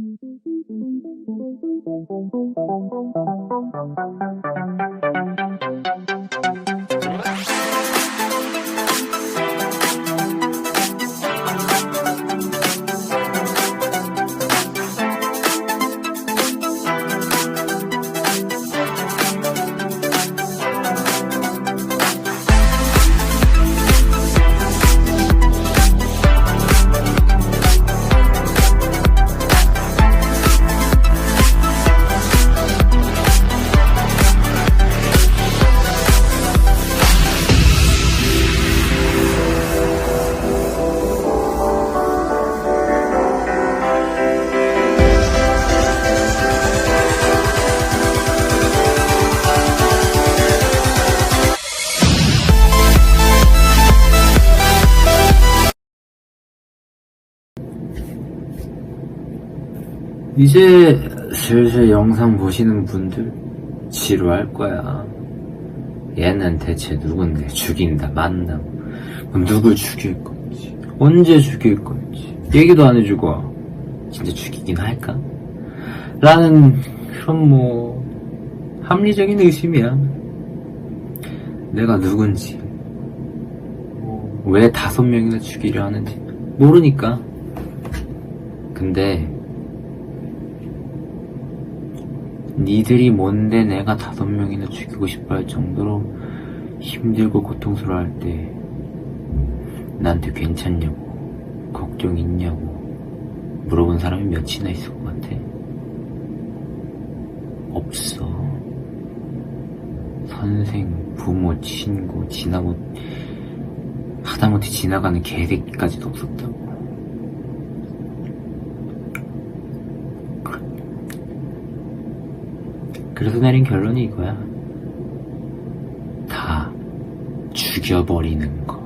Thank you. 이제 슬슬 영상 보시는 분들 지루할 거야. 얘는 대체 누군데 죽인다 만나 뭐 누굴 죽일 건지 언제 죽일 건지 얘기도 안 해주고 진짜 죽이긴 할까? 라는 그런 뭐 합리적인 의심이야. 내가 누군지 왜 다섯 명이나 죽이려 하는지 모르니까. 근데 니들이 뭔데 내가 다섯 명이나 죽이고 싶어 할 정도로 힘들고 고통스러워할 때 나한테 괜찮냐고 걱정 있냐고 물어본 사람이 몇이나 있을 것 같아? 없어 선생, 부모, 친구, 지나고 하다못해 지나가는 개새끼까지도 없었다고 그래서 내린 결론이 이거야. 다 죽여버리는 거.